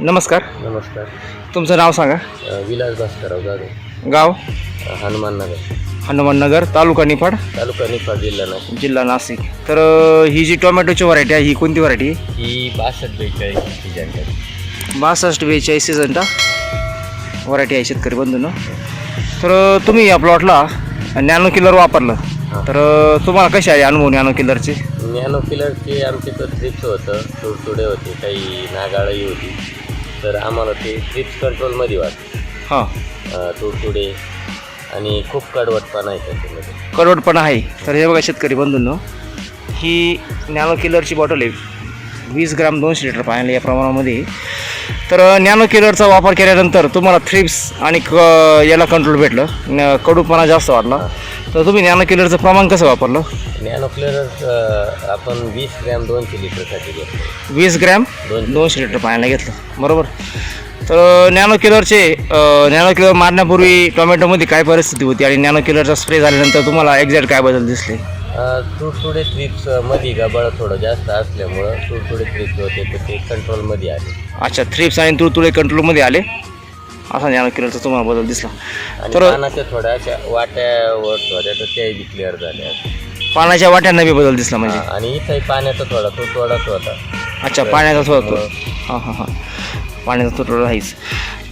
नमस्कार. नमस्कार. तुमचं नाव सांगा. अ, विलास भास्करराव जाधव. गाव? हनुमाननगर. हनुमाननगर तालुका निफाड? तालुका निफाड जिल्हा नाशिक. जिल्हा नाशिक. तर अ, ही जी टोमॅटोची व्हरायटी आहे ही कोणती व्हरायटी ही बासष्ट बेचाळीस जानकारी बासष्ट बेचाळीस सीझनटा व्हरायटी आहे शेतकरी बंधूंनो. तर अ, तुम्ही या प्लॉटला नॅनो किलर वापरलं. तर अ, तुम्हाला कसे आहे अनुभव नॅनो किलरचे नॅनो किलरचे आमचे तर ट्रिप्स होतं तुडतुडे होते काही नागाळही होती. तर आम्हाला ते ट्रिप्स कंट्रोलमध्ये वाटतं हां. तुडतुडे आणि खूप कडवटपणा आहे त्याच्यामध्ये. कडवटपणा आहे. तर हे बघा शेतकरी बंधूंनो ही नॅनो किलरची बॉटल आहे. वीस ग्राम दोनशे लिटर पाण्याला या प्रमाणामध्ये. तर नॅनो किलरचा वापर केल्यानंतर तुम्हाला थ्रिप्स आणि क याला कंट्रोल भेटलं. न- कडूपणा जास्त वाटला तर तुम्ही नॅनो किलरचं प्रमाण कसं वापरलं? नॅनो आपण वीस ग्रॅम दोनशे लिटरसाठी घेतो वीस ग्रॅम दोन दोनशे लिटर पाण्याला घेतलं. बरोबर. तर नॅनो किलरचे नॅनो किलर मारण्यापूर्वी टोमॅटोमध्ये काय परिस्थिती होती आणि नॅनो किलरचा स्प्रे झाल्यानंतर तुम्हाला एक्झॅक्ट काय बदल दिसले? तुडतुडे ट्रिप्समध्ये गबाळ थोडं जास्त असल्यामुळं तुडतुडे ट्रिप्स होते तर ते कंट्रोलमध्ये आले. अच्छा थ्रिप्स आणि तुळतुळे कंट्रोलमध्ये आले? असा नॅनो किलरचा तुम्हाला बदल दिसला. आणि तर- पानाच्या थोड्या अशा वाट्यावर थोड्या तर त्याही क्लिअर झाल्या. पाण्याच्या वाट्यांना बी बदल दिसला म्हणजे. हा, आणि इथंही पाण्याचा थोडा तो थोडाच होता. अच्छा पाण्याचा थोडा हां हां हां. पाण्याचा तुटवडा आहेच.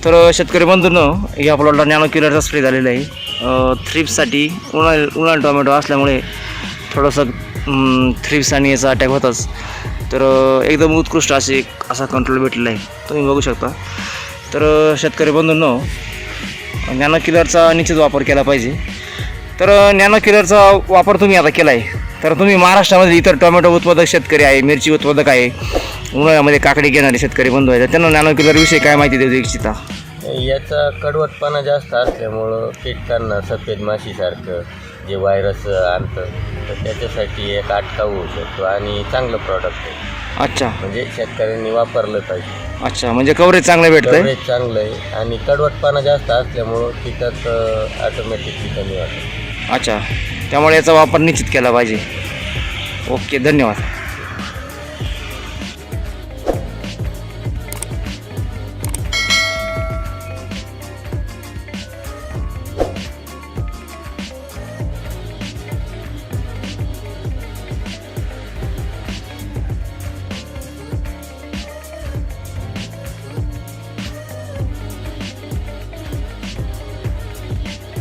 तर अ, शेतकरी बंधूंनो या प्लॉटला नॅनो किलरचा स्प्रे झालेला आहे. थ्रिप्ससाठी उन्हाळी उन्हाळी टोमॅटो असल्यामुळे थोडंसं थ्रिप्स आणि याचा अटॅक होताच. तर अ, एकदम उत्कृष्ट असे असा कंट्रोल भेटलेला आहे. तुम्ही बघू शकता. तर अ, शेतकरी बंधूंनो नॅनो किलरचा निश्चित वापर केला पाहिजे. तर नॅनो किलरचा वापर तुम्ही आता केला आहे तर तुम्ही महाराष्ट्रामध्ये इतर टोमॅटो उत्पादक शेतकरी आहे मिरची उत्पादक आहे उन्हाळ्यामध्ये काकडी घेणारे शेतकरी बंधू आहेत. त्यांना नॅनो किलरविषयी काय माहिती देऊ इच्छिता? याचा कडवटपणा जास्त असल्यामुळं कीटकांना सफेद माशीसारखं जे व्हायरस आणतं तर त्याच्यासाठी एक अटकाव होऊ शकतो आणि चांगलं प्रॉडक्ट आहे. अच्छा. म्हणजे शेतकऱ्यांनी वापरलं पाहिजे. अच्छा म्हणजे कव्हरेज चांगलं भेटतंय? कव्हरेज चांगलं आहे आणि कडवटपणा जास्त असल्यामुळं कीटक ऑटोमॅटिकली कमी वाटतं अच्छा. त्यामुळे याचा वापर निश्चित केला पाहिजे. ओके धन्यवाद.